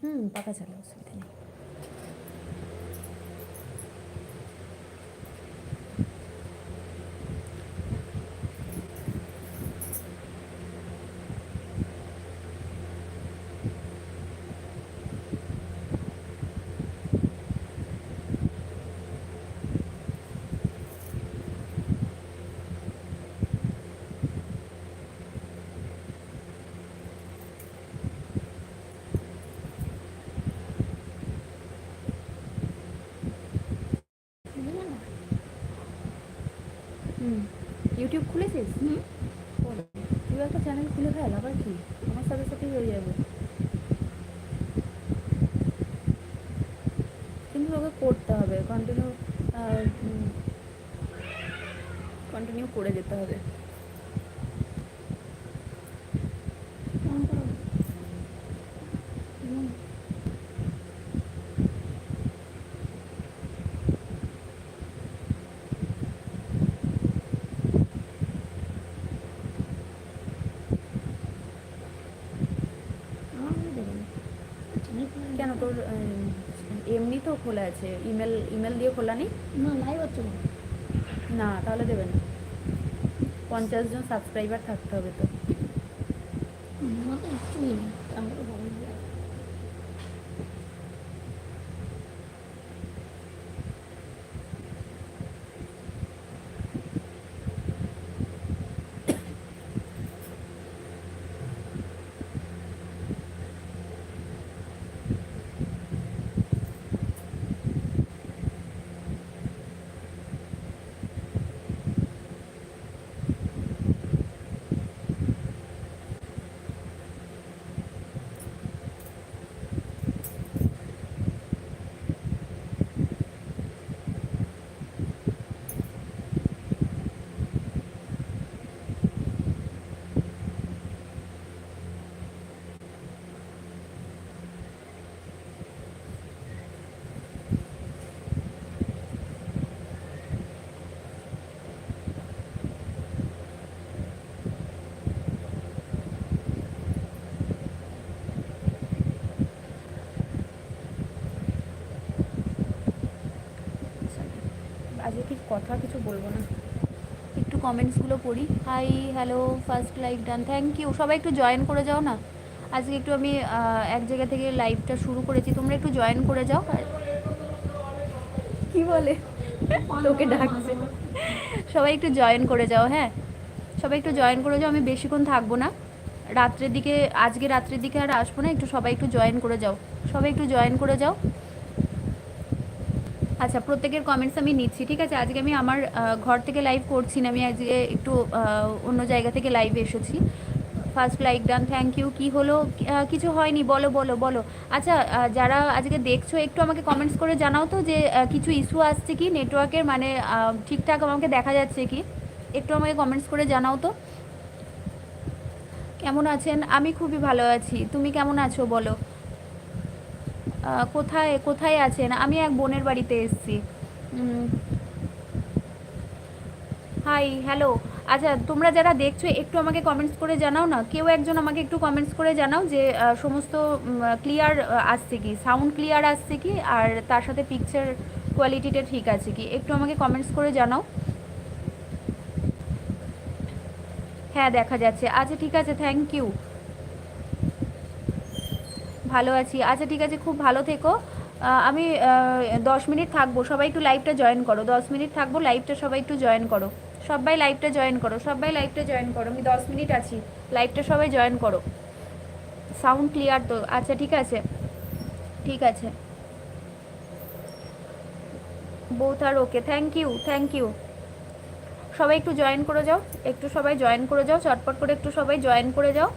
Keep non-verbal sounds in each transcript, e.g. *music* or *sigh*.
হুম পাকা চালে অসুবিধা নেই। ইউটিউব খুলেছিস? হুম। তুই একটা চ্যানেল খুলে ফেল আবার কি? আমার সাথে সাথেই হয়ে যাবে। কিন্তু তোকে করতে হবে কন্টিনিউ কন্টিনিউ করে যেতে হবে কেমন করো হুম আমার মনে দেবে না চ্যানেল খুলে কেন তোর উম, এমনি তো খোলা আছে। ইমেল ইমেল দিয়ে খোলা নেই? না লাইভ হচ্ছে না না তাহলে দেবে না। পঞ্চাশ জন সাবস্ক্রাইবার থাকতে হবে তো ঠিক কথা কিছু বলব না। একটু কমেন্টসগুলো পড়ি। Hi hello first like done thank you সবাই একটু জয়েন করে যাও না? আজকে একটু আমি এক জায়গা থেকে লাইভটা শুরু করেছি। তোমরা একটু জয়েন করে যাও। কি বলে? তোকে ডাকছে। সবাই একটু জয়েন করে যাও হ্যাঁ? সবাই একটু জয়েন করে যাও। আমি বেশিক্ষণ থাকব না। রাত্রের দিকে, আজকে রাত্রের দিকে আর আসব না। একটু সবাই একটু জয়েন করে যাও। সবাই একটু জয়েন করে যাও। আচ্ছা প্রত্যেকের কমেন্টস আমি নিচ্ছি, ঠিক আছে? আজকে আমি আমার ঘর থেকে লাইভ করছি না, আমি আজকে একটু অন্য জায়গা থেকে লাইভে এসেছি। First like done thank you কি হলো? কিছু হয়নি, বলো বলো বলো। আচ্ছা যারা আজকে দেখছ, একটু আমাকে কমেন্টস করে জানাও তো যে কিছু ইস্যু আসছে কি নেটওয়ার্কের মানে ঠিকঠাক আমাকে দেখা যাচ্ছে কি? একটু আমাকে কমেন্টস করে জানাও তো। কেমন আছেন? আমি খুবই ভালো আছি। তুমি কেমন আছো, বলো? কোথায় কোথায় আছেন? আমি এক বোনের বাড়িতে এসেছি। হাই হ্যালো আচ্ছা তোমরা যারা দেখছ, একটু আমাকে কমেন্টস করে জানাও না? কেউ একজন আমাকে একটু কমেন্টস করে জানাও যে সমস্ত ক্লিয়ার আসছে কি? সাউন্ড ক্লিয়ার আসছে কি? আর তার সাথে পিকচার কোয়ালিটিটা ঠিক আছে কি? একটু আমাকে কমেন্টস করে জানাও। হ্যাঁ দেখা যাচ্ছে। আচ্ছা ঠিক আছে থ্যাংক ইউ ভালো আছি। আচ্ছা ঠিক আছে, খুব ভালো থেকো। আমি দশ মিনিট থাকব। সবাই একটু লাইভটা জয়েন করো। দশ মিনিট থাকব লাইভটা সবাই একটু জয়েন করো। সবাই লাইভটা জয়েন করো। সবাই লাইভটা জয়েন করো। আমি দশ মিনিট আছি। লাইভটা সবাই জয়েন করো। সাউন্ড ক্লিয়ার তো? আচ্ছা ঠিক আছে। ঠিক আছে। Both R okay thank you thank you সবাই একটু জয়েন করে যাও। একটু সবাই জয়েন করে যাও। চটপট করে একটু সবাই জয়েন করে যাও।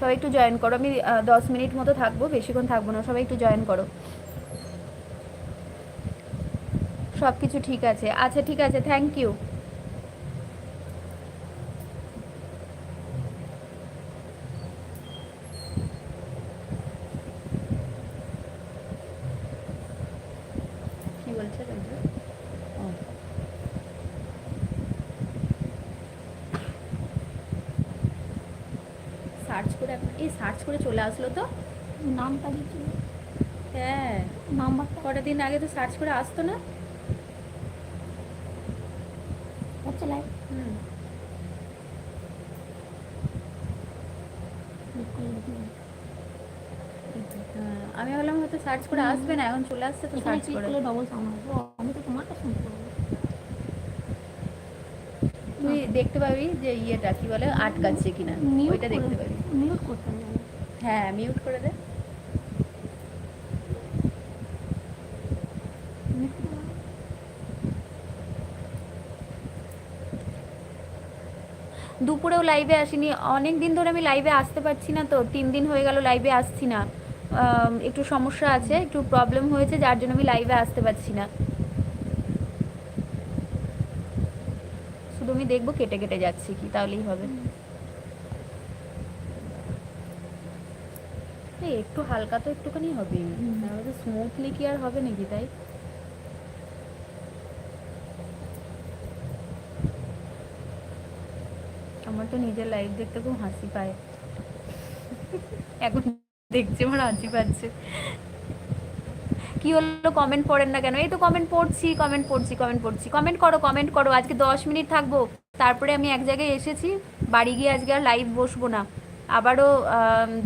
সবাই একটু জয়েন করো। আমি দশ মিনিট মতো থাকব, বেশিক্ষণ থাকব না, সবাই একটু জয়েন করো। সব কিছু ঠিক আছে। আচ্ছা ঠিক আছে থ্যাংক ইউ কি বলছে? সার্চ করে এখন এই সার্চ করে চলে আসলো তো? নামটা দিচ্ছি। হ্যাঁ। নাম্বারটা? কটা দিন আগে তো সার্চ করে আসতো না? হুম। হ্যাঁ, আমি ভাবলাম হয়তো সার্চ করে আসবে না এখন চলে আসছে তো সার্চ করে। ডবল সাউন্ড আমি তো তোমারটা শুনতে পাবো। তুই দেখতে পাবি যে ইয়েটা কি বলে আটকাচ্ছে কিনা। ওইটা দেখতে পাবি। মিউট করতে হ্যাঁ মিউট করে দে। দুপুরেও লাইভে আসিনি। অনেক দিন ধরে আমি লাইভে আসতে পারছি না তো। তিন দিন হয়ে গেল লাইভে আসছি না। একটু সমস্যা আছে একটু প্রবলেম হয়েছে যার জন্য আমি লাইভে আসতে পারছি না। আমি দেখব কেটে কেটে যাচ্ছে কি তাহলেই হবে। একটু হালকা তো একটুখানি হবে হুম। স্মুথলি কি আর হবে নাকি তাই? আমার তো নিজের লাইভ দেখতে খুব হাসি পায়। এখন দেখছে আমার হাসি পাচ্ছে। কি হলো? কমেন্ট পড়েন না কেন? এই তো কমেন্ট পড়ছি কমেন্ট পড়ছি কমেন্ট পড়ছি। কমেন্ট করো কমেন্ট করো। আজকে দশ মিনিট থাকব। তারপরে আমি এক জায়গায় এসেছি। বাড়ি গিয়ে আজকে আর লাইভ বসবো না। আবারও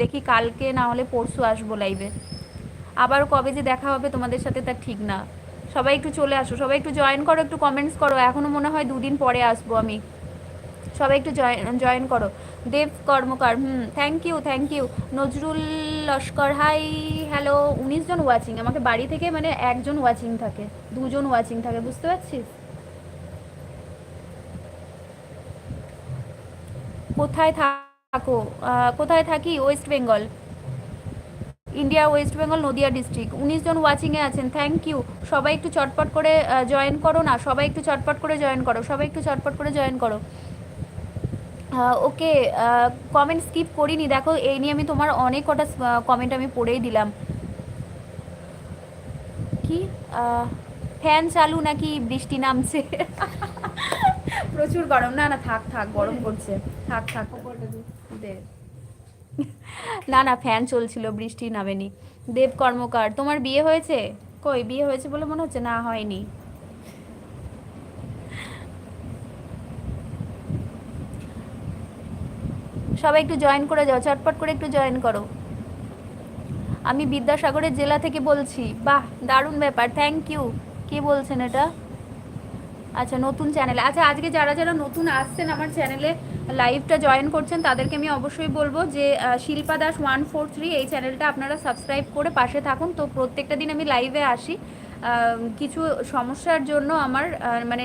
দেখি কালকে না হলে পরশু আসব লাইভে আবার কবে যে দেখা হবে তোমাদের সাথে তার ঠিক না। সবাই একটু চলে আসো। সবাই একটু জয়েন করো, একটু কমেন্টস করো। এখনও মনে হয় দুদিন পরে আসব আমি। সবাই একটু জয়েন জয়েন করো। Dev Karmakar, hmm thank you thank you Nazrul Laskar hi hello উনিশ জন ওয়াচিং আমাকে বাড়ি থেকে মানে একজন ওয়াচিং থাকে, দুজন ওয়াচিং থাকে, বুঝতে পারছিস? কোথায় থাকো? কোথায় থাকি? West Bengal India West Bengal Nadia district উনিশ জন ওয়াচিংয়ে আছেন থ্যাংক ইউ সবাই একটু চটপট করে জয়েন করো না, সবাই একটু চটপট করে জয়েন করো, সবাই একটু চটপট করে জয়েন করো। ওকে কমেন্ট স্কিপ করিনি। দেখো এই নিয়ে আমি তোমার অনেক কটা কমেন্ট আমি পড়েই দিলাম। কি? ফ্যান চালু নাকি বৃষ্টি নামছে? *laughs* প্রচুর গরম। না না থাক থাক গরম করছে থাক থাক। দে। না না ফ্যান চলছিল বৃষ্টি নামেনি। দেব কর্মকার তোমার বিয়ে হয়েছে? কই বিয়ে হয়েছে বলে মনে হচ্ছে? না হয়নি। সবাই একটু জয়েন করে যাও, চটপট করে একটু জয়েন করো। আমি বিদ্যাসাগরের জেলা থেকে বলছি, বাহ, দারুণ ব্যাপার থ্যাংক ইউ কে বলছেন এটা? আচ্ছা নতুন চ্যানেলে আচ্ছা আজকে যারা যারা নতুন আসছেন আমার চ্যানেলে লাইভটা জয়েন করছেন, তাদেরকে আমি অবশ্যই বলব যে Shilpa Das one four three এই চ্যানেলটা আপনারা সাবস্ক্রাইব করে পাশে থাকুন। তো প্রত্যেকটা দিন আমি লাইভে আসি। কিছু সমস্যার জন্য আমার মানে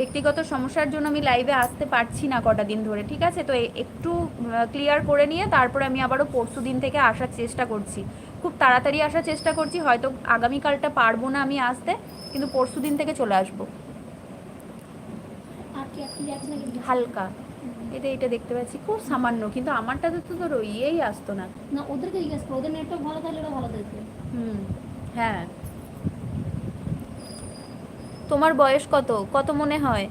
ব্যক্তিগত সমস্যার জন্য আমি লাইভে আসতে পারছি না কটা দিন ধরে ঠিক আছে? তো একটু ক্লিয়ার করে নিয়ে তারপরে আমি আবারও পরশু দিন থেকে আসার চেষ্টা করছি। খুব তাড়াতাড়ি আসার চেষ্টা করছি হয়তো আগামীকালটা পারব না আমি আসতে কিন্তু পরশু দিন থেকে চলে আসব। হালকা। এটা এটা দেখতে পাচ্ছি খুব সামান্য কিন্তু আমারটাতে তো তোর ইয়েই আসতো না। না ওদেরকে জিজ্ঞেস করো ওদের নেটওয়ার্ক ভালো থাকলে ওরা ভালো হুম হ্যাঁ। তোমার বয়স কত? কত মনে হয়?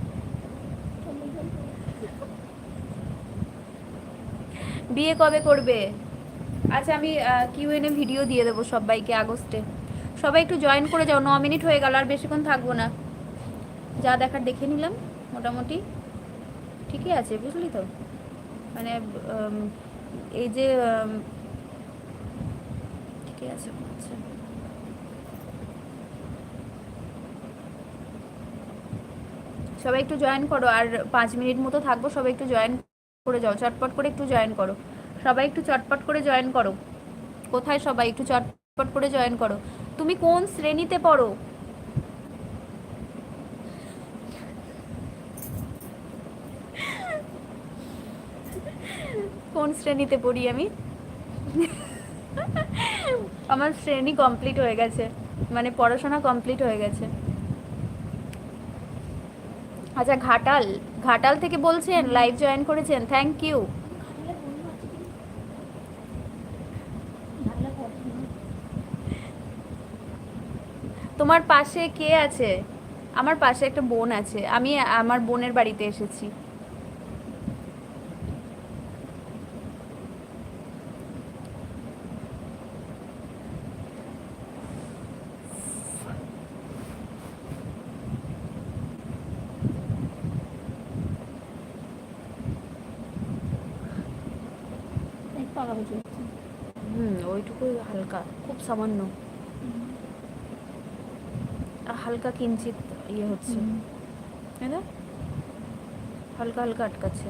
বিয়ে কবে করবে? আচ্ছা আমি কিউএনএ ভিডিও দিয়ে দেবো সবাইকে আগস্টে। সবাই একটু জয়েন করে যাও, ন মিনিট হয়ে গেল, আর বেশিক্ষণ থাকব না। যা দেখার দেখে নিলাম, মোটামুটি। ঠিকই আছে, বুঝলি তো? মানে এই যে ঠিকই আছে আচ্ছা সবাই একটু জয়েন করো, আর পাঁচ মিনিট মতো থাকব, সবাই একটু জয়েন করে যাও, চটপট করে একটু জয়েন করো। সবাই একটু চটপট করে জয়েন করো। কোথায় সবাই? একটু চটপট করে জয়েন করো। তুমি কোন শ্রেণীতে পড়ো? কোন শ্রেণীতে পড়ি আমি? আমার শ্রেণি কমপ্লিট হয়ে গেছে। মানে পড়াশোনা কমপ্লিট হয়ে গেছে। আচ্ছা ঘাটাল ঘাটাল থেকে বলছেন লাইভ জয়েন করেছেন থ্যাংক ইউ তোমার পাশে কে আছে? আমার পাশে একটা বোন আছে আমি আমার বোনের বাড়িতে এসেছি। চলছে হুম ওইটুকু হালকা খুব সামান্য। আর হালকা কিঞ্চিত ইয়ে হচ্ছে। তাই না? হালকা হালকা আটকাচ্ছে।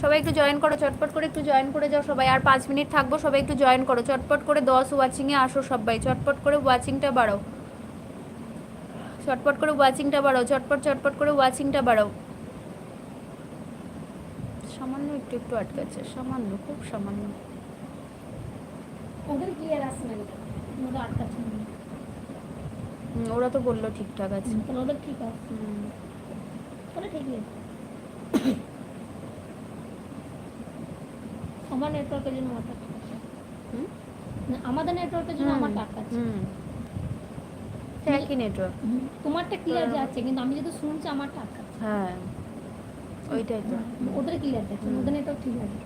সবাই একটু জয়েন করো চটপট করে একটু জয়েন করে যাও সবাই। আর পাঁচ মিনিট থাকব সবাই একটু জয়েন করো চটপট করে দশ ওয়াচিংয়ে আসো সবাই চটপট করে ওয়াচিংটা বাড়াও। চটপট করে ওয়াচিংটা বাড়াও চটপট চটপট করে ওয়াচিংটা বাড়াও। সামান্য একটু একটু আটকাচ্ছে সামান্য খুব সামান্য। ওদের ক্লিয়ার আসছে না আটকাচ্ছে হুম, ওরা তো বলল ঠিকঠাক আছে। ওদের ঠিক আছে। তাহলে ঠিকই আছে। আমার নেটওয়ার্কের জন্য আমার? আমাদের নেটওয়ার্কের জন্য আমার আটকাচ্ছে হুম। একই নেটওয়ার্ক তোমারটা ক্লিয়ার যাচ্ছে কিন্তু আমি যেহেতু শুনছি আমারটা আটকাচ্ছে হ্যাঁ। ওইটাই তো। ওদের ক্লিয়ার যাচ্ছে। ওদের নেটওয়ার্ক ঠিক আছে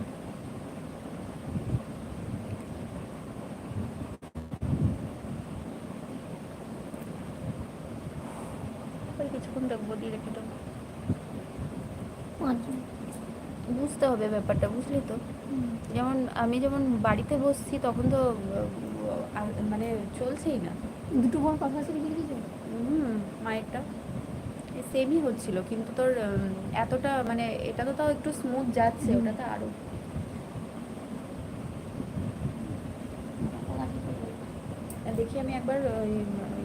কিছুক্ষণ দেখব দিয়ে রেখে দেবো পাঁচজন বুঝতে হবে ব্যাপারটা বুঝলি তো? যেমন আমি যেমন বাড়িতে বসছি তখন তো মানে চলছেই না। দুটো বোন কথা আছে লিখে হুম মায়েরটা। সেমই হচ্ছিল কিন্তু তোর এতটা মানে এটা তো তাও একটু স্মুথ যাচ্ছে। ওটা তো আরও। দেখি আমি একবার ওই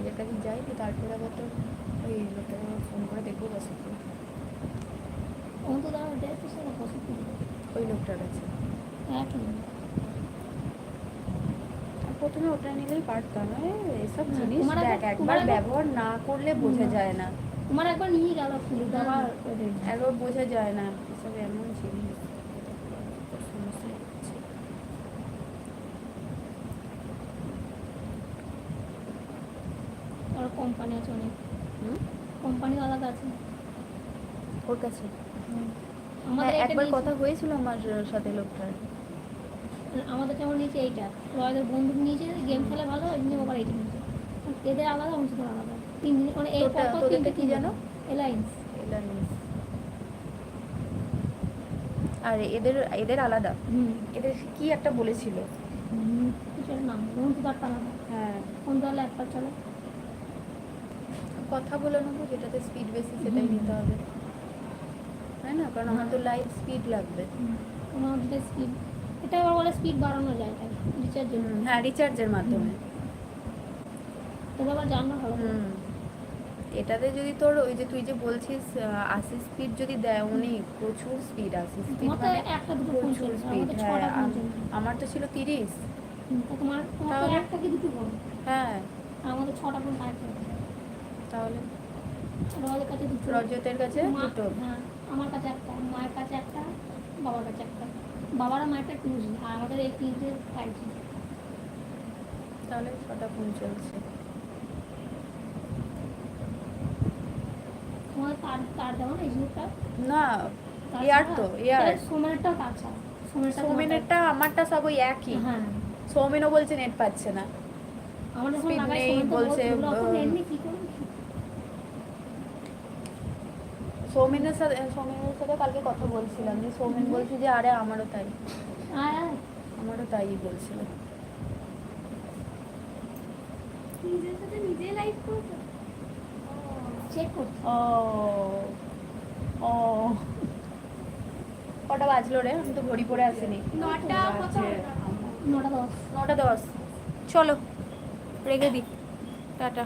ইয়ের কাছে যাই তো তারপরে আবার তো ওই লোকটাকে ফোন করে দেখব বসে। পছন্দ ওই লোকটার কাছে একই প্রথমে ওটা নিলেই পারতাম এসব জিনিস দেখ একবার- ব্যবহার না করলে বোঝা যায় না তোমার একবার নিয়ে গেল ফুল আবার একবার বোঝা যায় না এসব এমন জিনিস কোম্পানি আছে অনেক হুম? ওর কাছে। আমাদের হ্যাঁ, একবার কথা হয়েছিল আমার সাথে লোকটার। আমাদের যেমন নিয়েছে এইটা? রয়দের বন্ধু নিয়েছে গেম খেলে ভালো এই জন্য আবার এইটা নিয়েছে। এদের আলাদা অংশদের আলাদা। তিন দিন মানে এই পরপর তিনটে কি জানো? এলায়েন্স এলানিস। আর এদের এদের আলাদা। এদের কি একটা বলেছিল? নাম? হ্যাঁ। একটা চলে। কথা বলে নেব যেটাতে স্পিড বেশি সেটাই নিতে হবে। তাই না? কারণ আমার তো লাইভ স্পিড লাগবে। দুটো স্পিড এটা আবার বলে স্পিড বাড়ানো যায় এটা রিচার্জ জন্য হ্যাঁ রিচার্জের মাধ্যমে। তবে আবার জানো। হুম। এটাতে যদি তোর ওই যে তুই যে বলছিস আশি স্পিড যদি দেয় অনেক প্রচুর স্পিড আশি স্পিড মানে একটা দুটো প্রচুর স্পিড হ্যাঁ আমার তো ছিল তিরিশ। তোমার? একটা কি দুটো হ্যাঁ। আমাদের ছটা তাহলে রয়ের কাছে দুটো রজতের কাছে দুটো। হ্যাঁ আমার কাছে একটা মায়ের কাছে একটা বাবার কাছে একটা। বাবার আর মায়েরটা টু জি আর আমাদের এই তিনটে ফাইভ জি তাহলে ছটা ফোন চলছে। তোমাদের তার তার দেওয়া না এই জিনিসটা না এয়ার তো এয়ার সোমেনেরটাও তার ছাড়া সোমেনেরটা আমারটা সব ওই একই। হ্যাঁ। সৌমেনও বলছে নেট পাচ্ছে না। আমার বলছে, বলছে আহ, এমনি কি করব সৌমেনের সাথে সৌমেনের সাথে কালকে কথা বলছিলাম যে সৌমেন বলছে যে আরে আমারও তাই। আমারও তাই বলছিল। নিজের সাথে নিজে লাইভ করছ? চেক করছ? ও। ও। কটা বাজলো রে? আমি তো ঘড়ি পরে আসিনি। নটা কত? নটা দশ। নটা দশ। চলো রেখে দি। টাটা।